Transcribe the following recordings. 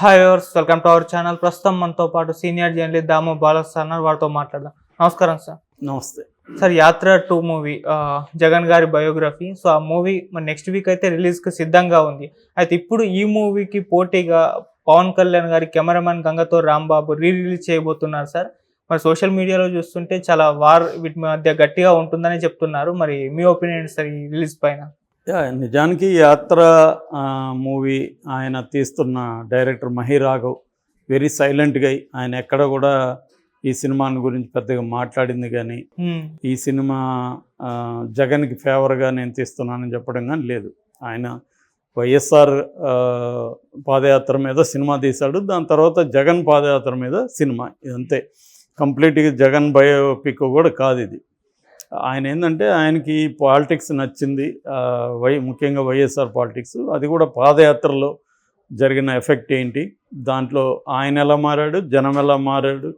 Hi viewers welcome to our channel ప్రస్తుతం మనతో పాటు సీనియర్ జర్నలిస్ట్ దాము బాలస్ సార్ ఉన్నారు. వారితో మాట్లాడదాం. నమస్కారం సార్. నమస్తే. సార్ యాత్ర టూ మూవీ జగన్ గారి బయోగ్రఫీ. సో ఆ మూవీ మన నెక్స్ట్ వీక్ అయితే రిలీజ్కి సిద్ధంగా ఉంది. అయితే ఇప్పుడు ఈ మూవీకి పోటీగా పవన్ కళ్యాణ్ గారి కెమెరామెన్ గంగతో రాంబాబు రీ రిలీజ్ చేయబోతున్నారు సార్. మరి సోషల్ మీడియాలో చూస్తుంటే చాలా వార్ వీటి మధ్య గట్టిగా ఉంటుందని చెప్తున్నారు. మరి మీ ఒపీనియన్ సార్ ఈ రిలీజ్ పైన? నిజానికి యాత్ర మూవీ ఆయన తీస్తున్న డైరెక్టర్ మహి రాఘవ్ వెరీ సైలెంట్గా ఆయన ఎక్కడ కూడా ఈ సినిమాని గురించి పెద్దగా మాట్లాడింది కానీ. ఈ సినిమా జగన్కి ఫేవర్గా నేను తీస్తున్నానని చెప్పడం కానీ లేదు. ఆయన వైఎస్ఆర్ పాదయాత్ర మీద సినిమా తీశాడు. దాని తర్వాత జగన్ పాదయాత్ర మీద సినిమా ఇదంతే. కంప్లీట్గా జగన్ బయోపిక్ కూడా కాదు ఇది. ఆయన ఏంటంటే ఆయనకి పాలిటిక్స్ నచ్చింది వై ముఖ్యంగా వైఎస్ఆర్ పాలిటిక్స్. అది కూడా పాదయాత్రలో జరిగిన ఎఫెక్ట్ ఏంటి? దాంట్లో ఆయన ఎలా మారాడు? జనం ఎలా మారాడు?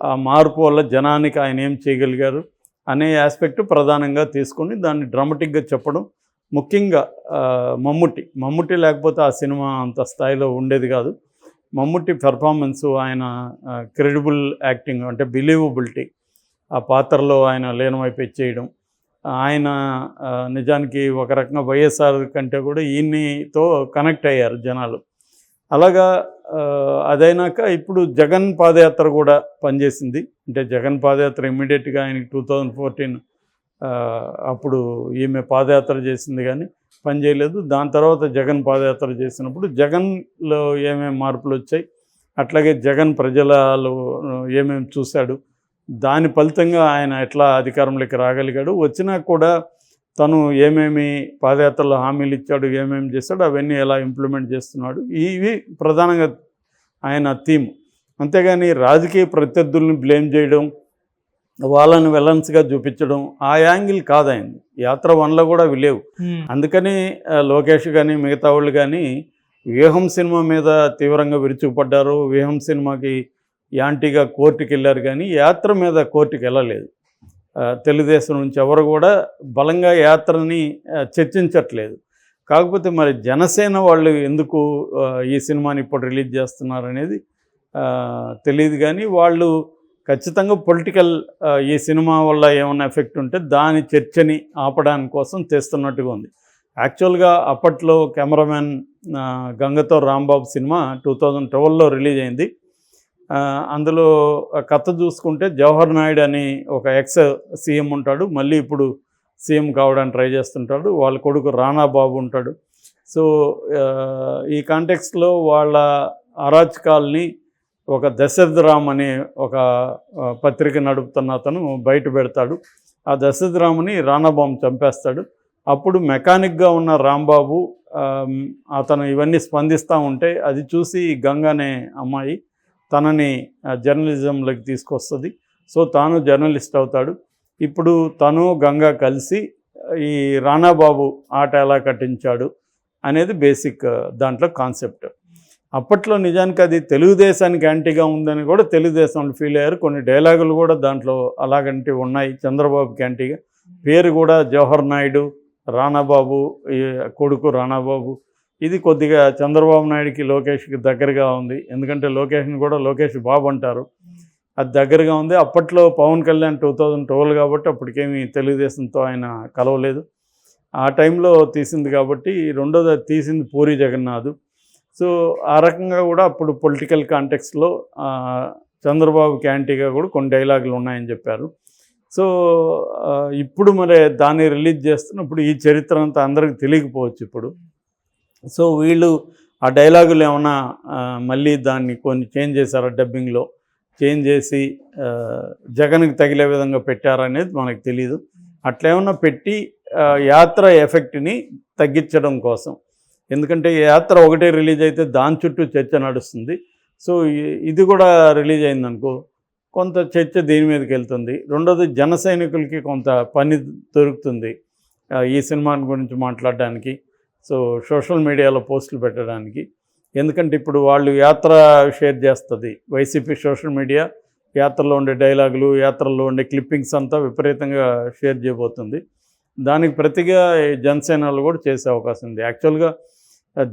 ఆ మార్పు వల్ల జనానికి ఆయన ఏం చేయగలిగారు? అనే ఆస్పెక్ట్ ప్రధానంగా తీసుకొని దాన్ని డ్రామటిక్గా చెప్పడం ముఖ్యంగా మమ్ముట్టి. మమ్ముట్టి లేకపోతే ఆ సినిమా అంత స్థాయిలో ఉండేది కాదు. మమ్ముట్టి పెర్ఫార్మెన్సు ఆయన క్రెడిబుల్ యాక్టింగ్ అంటే బిలీవబిలిటీ. ఆ పాత్రలో ఆయన లీనమైపోయి చేయడం ఆయన నిజానికి ఒక రకంగా వైఎస్ఆర్ కంటే కూడా ఈయనతో కనెక్ట్ అయ్యారు జనాలు. అలాగా అదైనాక ఇప్పుడు జగన్ పాదయాత్ర కూడా పనిచేసింది. అంటే జగన్ పాదయాత్ర ఇమ్మీడియట్గా ఆయనకి టూ థౌజండ్ ఫోర్టీన్ అప్పుడు ఈమె పాదయాత్ర చేసింది కానీ పనిచేయలేదు దాని తర్వాత జగన్ పాదయాత్ర చేసినప్పుడు జగన్లో ఏమేమి మార్పులు వచ్చాయి అట్లాగే జగన్ ప్రజలలో ఏమేమి చూశాడు దాని ఫలితంగా ఆయన ఎట్లా అధికారంలోకి రాగలిగాడు? వచ్చినా కూడా తను ఏమేమి పాదయాత్రలో హామీలు ఇచ్చాడు ఏమేమి చేశాడు అవన్నీ ఎలా ఇంప్లిమెంట్ చేస్తున్నాడు ఇవి ప్రధానంగా ఆయన థీమ్. అంతేగాని రాజకీయ ప్రత్యర్థుల్ని బ్లేమ్ చేయడం వాళ్ళని విలన్స్గా చూపించడం ఆ యాంగిల్ కాదు యాత్ర వన్లో కూడా అవి లేవు. అందుకని లోకేష్ కానీ మిగతా వాళ్ళు కానీ వ్యూహం సినిమా మీద తీవ్రంగా విరుచుకుపడ్డారు. వ్యూహం సినిమాకి యాంటీగా కోర్టుకి వెళ్ళారు కానీ యాత్ర మీద కోర్టుకి వెళ్ళలేదు తెలుగుదేశం నుంచి ఎవరు కూడా బలంగా యాత్రని చర్చించట్లేదు. కాకపోతే మరి జనసేన వాళ్ళు ఎందుకు ఈ సినిమాని ఇప్పుడు రిలీజ్ చేస్తున్నారు అనేది తెలియదు కానీ వాళ్ళు ఖచ్చితంగా పొలిటికల్ ఈ సినిమా వల్ల ఏమైనా ఎఫెక్ట్ ఉంటే దాని చర్చని ఆపడానికి కోసం తెస్తున్నట్టుగా ఉంది. యాక్చువల్గా అప్పట్లో కెమెరామెన్ గంగతో రాంబాబు సినిమా టూ థౌజండ్ ట్వెల్వ్లో రిలీజ్ అయింది. అందులో కథ చూసుకుంటే జవహర్ నాయుడు అని ఒక ఎక్స్ సీఎం ఉంటాడు. మళ్ళీ ఇప్పుడు సీఎం కావడానికి ట్రై చేస్తుంటాడు. వాళ్ళ కొడుకు రానా బాబు ఉంటాడు. సో ఈ కాంటెక్స్లో వాళ్ళ అరాచకాల్ని ఒక దశరథ రామ్ అనే ఒక పత్రిక నడుపుతున్న అతను బయట పెడతాడు. ఆ దశరథ రాముని రాణాబాబు చంపేస్తాడు. అప్పుడు మెకానిక్గా ఉన్న రాంబాబు అతను ఇవన్నీ స్పందిస్తూ ఉంటే అది చూసి గంగ అనే అమ్మాయి తనని జర్నలిజంలోకి తీసుకొస్తుంది. సో తాను జర్నలిస్ట్ అవుతాడు. ఇప్పుడు తను గంగా కలిసి ఈ రానాబాబు ఆట ఎలా కట్టించాడు అనేది బేసిక్ దాంట్లో కాన్సెప్ట్. అప్పట్లో నిజానికి అది తెలుగుదేశానికి యాంటీగా ఉందని కూడా తెలుగుదేశంలో ఫీల్ అయ్యారు. కొన్ని డైలాగులు కూడా దాంట్లో అలాగంటివి ఉన్నాయి. చంద్రబాబుకి యాంటీగా. పేరు కూడా జవహర్ నాయుడు రానాబాబు కొడుకు రానాబాబు ఇది కొద్దిగా చంద్రబాబు నాయుడుకి లోకేష్కి దగ్గరగా ఉంది. ఎందుకంటే లోకేష్ని కూడా లోకేష్ బాబు అంటారు. అది దగ్గరగా ఉంది. అప్పట్లో Pawan Kalyan two thousand twelve కాబట్టి అప్పటికేమీ తెలుగుదేశంతో ఆయన కలవలేదు. ఆ టైంలో తీసింది కాబట్టి రెండోది అది తీసింది పూరి జగన్నాథ్. సో ఆ రకంగా కూడా అప్పుడు పొలిటికల్ కాంటెక్స్లో చంద్రబాబు క్యాంటీగా కూడా కొన్ని డైలాగులు ఉన్నాయని చెప్పారు. సో ఇప్పుడు మరి దాన్ని రిలీజ్ చేస్తున్నప్పుడు ఈ చరిత్ర అంతా అందరికి తెలియకపోవచ్చు ఇప్పుడు. సో వీళ్ళు ఆ డైలాగులు ఏమైనా మళ్ళీ దాన్ని కొన్ని చేంజ్ చేశారా డబ్బింగ్లో? చేంజ్ చేసి జగన్కి తగిలే విధంగా పెట్టారనేది మనకు తెలియదు అట్లేమన్నా పెట్టి యాత్ర ఎఫెక్ట్ని తగ్గించడం కోసం. ఎందుకంటే యాత్ర ఒకటే రిలీజ్ అయితే దాని చుట్టూ చర్చ నడుస్తుంది. సో ఇది కూడా రిలీజ్ అయిందనుకో కొంత చర్చ దీని మీదకి వెళ్తుంది. రెండోది జన సైనికులకి కొంత పని దొరుకుతుంది ఈ సినిమా గురించి మాట్లాడడానికి. సో సోషల్ మీడియాలో పోస్టులు పెట్టడానికి. ఎందుకంటే ఇప్పుడు వాళ్ళు యాత్ర షేర్ చేస్తుంది. వైసీపీ సోషల్ మీడియా యాత్రలో ఉండే డైలాగులు యాత్రలో ఉండే క్లిప్పింగ్స్ అంతా విపరీతంగా షేర్ చేయబోతుంది. దానికి ప్రతిగా ఈ జనసేనలు కూడా చేసే అవకాశం ఉంది. యాక్చువల్గా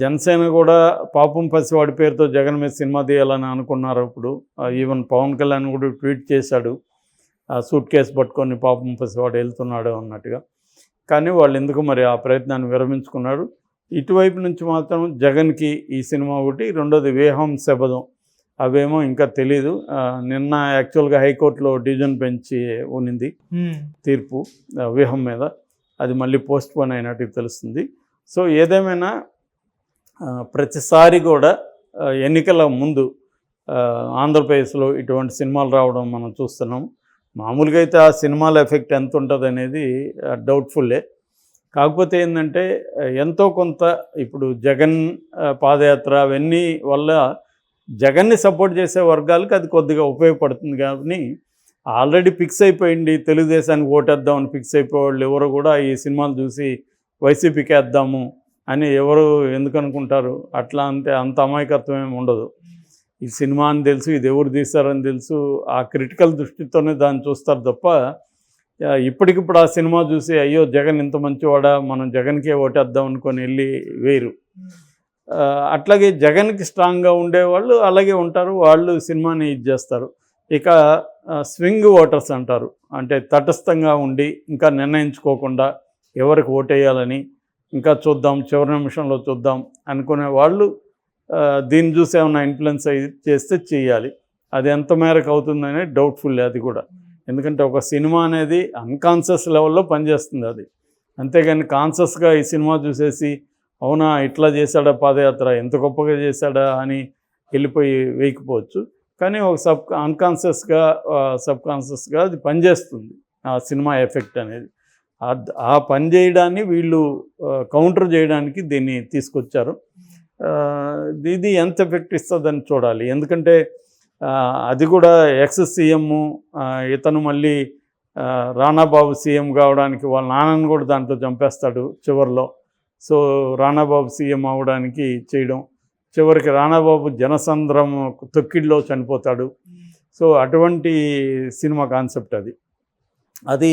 జనసేన కూడా పాపం పసివాడి పేరుతో జగన్ మీద సినిమా తీయాలని అనుకున్నారు ఇప్పుడు. ఈవెన్ పవన్ కళ్యాణ్ కూడా ట్వీట్ చేశాడు. సూట్ కేసు పట్టుకొని పాపం పసివాడు వెళ్తున్నాడు అన్నట్టుగా. కానీ వాళ్ళు ఎందుకు మరి ఆ ప్రయత్నాన్ని విరమించుకున్నారు? ఇటువైపు నుంచి మాత్రం జగన్కి ఈ సినిమా ఒకటి రెండోది వేహం శబదం అవేమో ఇంకా తెలీదు. నిన్న యాక్చువల్గా హైకోర్టులో డివిజన్ బెంచ్ ఉన్నింది మ్మ్. తీర్పు వ్యూహం మీద. అది మళ్ళీ పోస్ట్ పోన్ అయినట్టు తెలుస్తుంది. సో ఏదేమైనా ప్రతిసారి కూడా ఎన్నికల ముందు ఆంధ్రప్రదేశ్లో ఇటువంటి సినిమాలు రావడం మనం చూస్తున్నాం. మామూలుగా అయితే ఆ సినిమాల ఎఫెక్ట్ ఎంత ఉంటుంది అనేది డౌట్ఫుల్లే. కాకపోతే ఏంటంటే ఎంతో కొంత ఇప్పుడు జగన్ పాదయాత్ర అవన్నీ వల్ల జగన్ని సపోర్ట్ చేసే వర్గాలకు అది కొద్దిగా ఉపయోగపడుతుంది కానీ ఆల్రెడీ ఫిక్స్ అయిపోయింది తెలుగుదేశానికి ఓటేద్దామని ఫిక్స్ అయిపోయేవాళ్ళు ఎవరు కూడా ఈ సినిమాలు చూసి వైసీపీకి వేద్దాము అని ఎవరు ఎందుకు అనుకుంటారు? అట్లా అంతే అంత అమాయకత్వం ఏమి ఉండదు. ఈ సినిమా అని తెలుసు ఇది ఎవరు తీస్తారని తెలుసు ఆ క్రిటికల్ దృష్టితోనే దాన్ని చూస్తారు తప్ప ఇప్పటికిప్పుడు ఆ సినిమా చూసి అయ్యో జగన్ ఇంత మంచివాడా మనం జగన్కే ఓటేద్దాం అనుకొని వెళ్ళి వేరు. అట్లాగే జగన్కి స్ట్రాంగ్గా ఉండేవాళ్ళు అలాగే ఉంటారు వాళ్ళు సినిమాని ఇది చేస్తారు. ఇక స్వింగ్ ఓటర్స్ అంటారు అంటే తటస్థంగా ఉండి ఇంకా నిర్ణయించుకోకుండా ఎవరికి ఓటేయాలని ఇంకా చూద్దాం చివరి నిమిషంలో చూద్దాం అనుకునే వాళ్ళు దీన్ని చూసి ఏమైనా ఇన్ఫ్లుయెన్స్ అయి చేస్తే చేయాలి అది ఎంత మేరకు అవుతుందనే డౌట్ఫుల్ అది కూడా. ఎందుకంటే ఒక సినిమా అనేది అన్కాన్షియస్ లెవెల్లో పనిచేస్తుంది అది. అంతేగాని కాన్షియస్గా ఈ సినిమా చూసేసి అవునా ఇట్లా చేశాడా పాదయాత్ర ఎంత గొప్పగా చేశాడా అని వెళ్ళిపోయి వేయకపోవచ్చు. కానీ ఒక సబ్ అన్కాన్షియస్గా సబ్ కాన్షియస్గా అది పనిచేస్తుంది ఆ సినిమా ఎఫెక్ట్ అనేది. ఆ- పని చేయడాన్ని వీళ్ళు కౌంటర్ చేయడానికి దీన్ని తీసుకొచ్చారు. ఇది ఎంత ఎఫెక్ట్ ఇస్తుందని చూడాలి. ఎందుకంటే అది కూడా ఎక్స్ సీఎం ఇతను మళ్ళీ రాణాబాబు సీఎం కావడానికి వాళ్ళ నాన్నను కూడా దాంట్లో చంపేస్తాడు చివరిలో. సో రాణాబాబు సీఎం అవడానికి చేయడం. చివరికి రాణాబాబు జనసంద్రం తొక్కిడిలో చనిపోతాడు. సో అటువంటి సినిమా కాన్సెప్ట్ అది. అది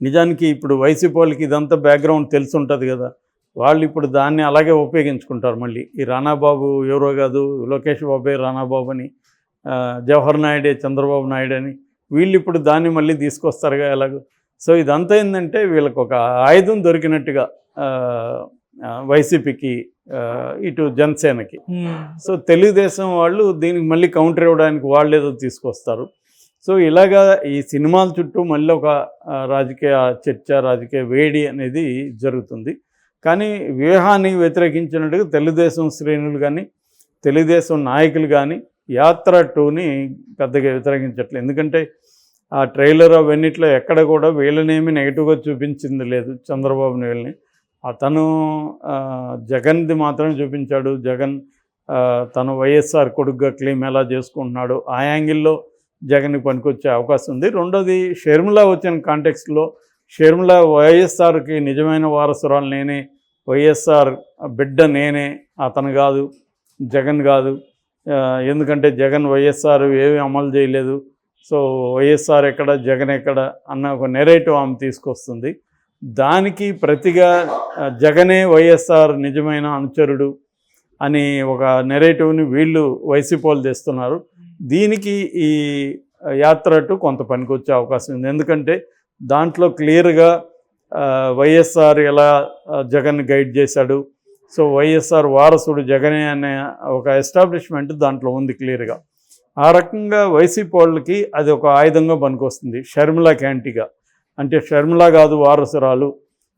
నిజానికి ఇప్పుడు వైసీపీ వాళ్ళకి ఇదంతా బ్యాక్గ్రౌండ్ తెలిసి ఉంటుంది కదా. వాళ్ళు ఇప్పుడు దాన్ని అలాగే ఉపయోగించుకుంటారు మళ్ళీ. ఈ రానాబాబు ఎవరో కాదు లోకేష్ బాబే రానాబాబు అని జవహర్ నాయుడే చంద్రబాబు నాయుడు అని వీళ్ళు ఇప్పుడు దాన్ని మళ్ళీ తీసుకొస్తారుగా ఎలాగో. సో ఇదంతా ఏంటంటే వీళ్ళకి ఒక ఆయుధం దొరికినట్టుగా వైసీపీకి ఇటు జనసేనకి. సో తెలుగుదేశం వాళ్ళు దీనికి మళ్ళీ కౌంటర్ ఇవ్వడానికి వాళ్ళు ఏదో తీసుకొస్తారు. సో ఇలాగా ఈ సినిమాల చుట్టూ మళ్ళీ ఒక రాజకీయ చర్చ రాజకీయ వేడి అనేది జరుగుతుంది. కానీ వ్యూహాన్ని వ్యతిరేకించినట్టుగా తెలుగుదేశం శ్రేణులు కానీ తెలుగుదేశం నాయకులు కానీ యాత్ర టూని పెద్దగా వ్యతిరేకించట్లేదు. ఎందుకంటే ఆ ట్రైలర్ అవన్నిట్లో ఎక్కడ కూడా వీళ్ళనేమి నెగిటివ్గా చూపించింది లేదు చంద్రబాబుని వీళ్ళని అతను జగన్ది మాత్రమే చూపించాడు. జగన్ తను వైఎస్ఆర్ కొడుకుగా క్లెయిమ్ ఎలా చేసుకుంటున్నాడు ఆ యాంగిల్లో జగన్కి పనికొచ్చే అవకాశం ఉంది. రెండోది షర్మిల వచ్చిన కాంటెక్స్లో షర్మిల వైఎస్ఆర్కి నిజమైన వారసురాలు నేనే వైఎస్ఆర్ బిడ్డ నేనే అతను కాదు జగన్ కాదు. ఎందుకంటే జగన్ వైఎస్ఆర్ ఏమీ అమలు చేయలేదు. సో వైఎస్ఆర్ ఎక్కడ జగన్ ఎక్కడ అన్న ఒక నెరేటివ్ ఆమె తీసుకొస్తుంది. దానికి ప్రతిగా జగనే వైఎస్ఆర్ నిజమైన అనుచరుడు అని ఒక నెరేటివ్ని వీళ్ళు వైసీపోలు తెస్తున్నారు. దీనికి ఈ యాత్ర అటు కొంత పనికొచ్చే అవకాశం ఉంది. ఎందుకంటే దాంట్లో క్లియర్గా వైఎస్ఆర్ ఎలా జగన్ గైడ్ చేశాడు. సో వైఎస్ఆర్ వారసుడు జగనే అనే ఒక ఎస్టాబ్లిష్మెంట్ దాంట్లో ఉంది క్లియర్గా. ఆ రకంగా వైసీపీ వాళ్ళకి అది ఒక ఆయుధంగా పనికొస్తుంది. షర్మిల క్యాంటీగా. అంటే షర్మిల కాదు వారసురాలు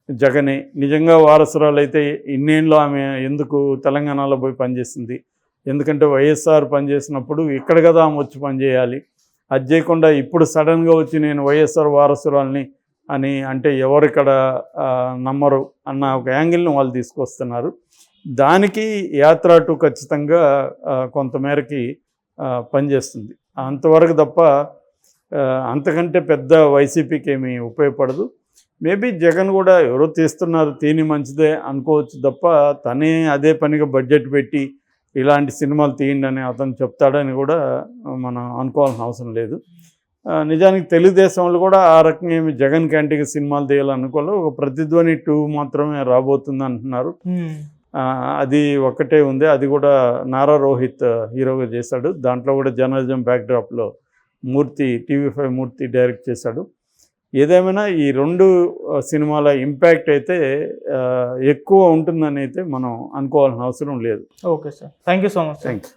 జగనే. నిజంగా వారసురాలు అయితే ఇన్నేళ్ళు ఆమె ఎందుకు తెలంగాణలో పోయి పనిచేసింది? ఎందుకంటే వైఎస్ఆర్ పనిచేసినప్పుడు ఇక్కడ కదా ఆమె వచ్చి పనిచేయాలి. అది చేయకుండా ఇప్పుడు సడన్గా వచ్చి నేను వైఎస్ఆర్ వారసురాల్ని అని అంటే ఎవరు ఇక్కడ నమ్మరు అన్న ఒక యాంగిల్ని వాళ్ళు తీసుకొస్తున్నారు. దానికి యాత్ర టు ఖచ్చితంగా కొంతమేరకి పనిచేస్తుంది. అంతవరకు తప్ప అంతకంటే పెద్ద వైసీపీకి ఏమీ ఉపయోగపడదు. మేబీ జగన్ కూడా ఎవరో తీస్తున్నారు తీని మంచిదే అనుకోవచ్చు తప్ప తనే అదే పనిగా బడ్జెట్ పెట్టి ఇలాంటి సినిమాలు తీయండి అని అతను చెప్తాడని కూడా మనం అనుకోవాల్సిన అవసరం లేదు. నిజానికి తెలుగుదేశం వాళ్ళు కూడా ఆ రకంగా ఏమి జగన్ క్యాంటీకి సినిమాలు తీయాలనుకోలేదు. ఒక ప్రతిధ్వని టూ మాత్రమే రాబోతుంది అంటున్నారు అది ఒక్కటే ఉంది. అది కూడా నారా రోహిత్ హీరోగా చేశాడు. దాంట్లో కూడా journalism బ్యాక్డ్రాప్లో Murthy TV five Murthy direct చేశాడు. ఏదేమైనా ఈ రెండు సినిమాల ఇంపాక్ట్ అయితే ఎక్కువ ఉంటుందని అయితే మనం అనుకోవాల్సిన అవసరం లేదు. Okay sir. Thank you so much sir. Thanks